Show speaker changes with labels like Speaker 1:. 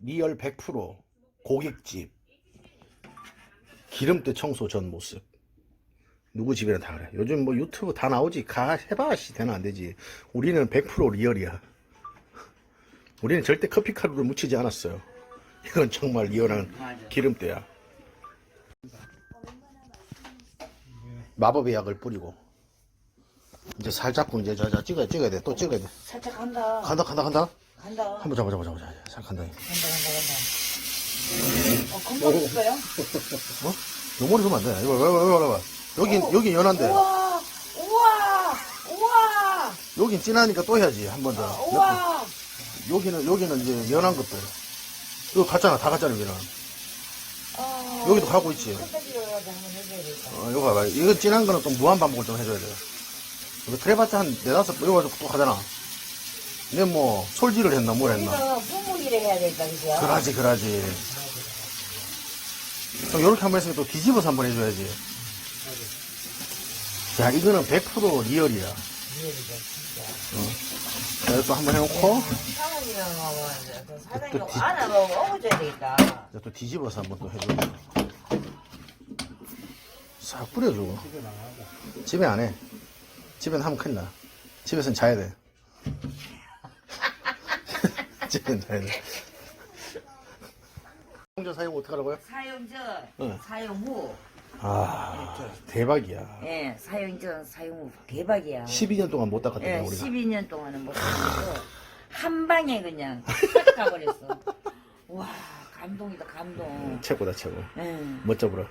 Speaker 1: 리얼 100% 고깃집. 기름때 청소 전 모습. 누구 집이나 다 그래. 요즘 뭐 유튜브 다 나오지. 가 해봐 씨. 되나 안 되지. 우리는 100% 리얼이야. 우리는 절대 커피 가루를 묻히지 않았어요. 이건 정말 리얼한. 기름때야. 마법의 약을 뿌리고. 이제 살짝 이제 자, 자 찍어야 찍어야 돼. 또 찍어야 돼.
Speaker 2: 살짝 간다.
Speaker 1: 간다 간다 간다
Speaker 2: 간다.
Speaker 1: 한번 잡아 잡아 잡아 잡아 살 간다
Speaker 2: 간다, 간다, 간다. 어, 금방 있어요?
Speaker 1: 어? 요머리 주면 안 돼. 이거, 이거, 이거, 이거. 여긴, 여긴 연한데.
Speaker 2: 우와! 우와! 우와!
Speaker 1: 여긴 진하니까 또 해야지, 한 번 더.
Speaker 2: 우와!
Speaker 1: 여, 여기는, 여기는 이제 연한 것들. 이거 갔잖아, 다 갔잖아, 여기는.
Speaker 2: 어,
Speaker 1: 여기도 가고 있지. 어, 이거 봐봐. 이거 진한 거는 또 무한 반복을 좀 해줘야 돼. 이거 그래봤자 한 네다섯 번, 이거 가지고 또 하잖아. 근데 뭐, 솔질을 했나, 뭘 했나.
Speaker 2: 이거 분무기를 해야 되겠다, 그죠?
Speaker 1: 그러지, 그러지. 또 요렇게 한번 했으면 또 뒤집어서 한번 해줘야지. 야, 이거는 100% 리얼이야.
Speaker 2: 리얼이죠, 진짜.
Speaker 1: 자, 또 한번 해놓고.
Speaker 2: 사장님하고 그 사장님
Speaker 1: 또 뒤-
Speaker 2: 안하고 먹어줘야 되겠다.
Speaker 1: 이제 또 뒤집어서 한번 또 해줘. 싹 뿌려주고. 집에 안 해. 집에는 하면 큰일 나. 집에서는 자야 돼. 돼. 홍조 사용 어떻게 하라고요?
Speaker 2: 사용 전,
Speaker 1: 응.
Speaker 2: 사용 후.
Speaker 1: 아, 대박이야.
Speaker 2: 예, 사용 전, 사용 후. 대박이야.
Speaker 1: 12년 동안 못 닦았다,
Speaker 2: 예,
Speaker 1: 우리가.
Speaker 2: 12년 동안은 못 쓰고 한 방에 그냥 싹 가버렸어. 와, 감동이다, 감동.
Speaker 1: 최고다, 최고.
Speaker 2: 예.
Speaker 1: 멋져 보라.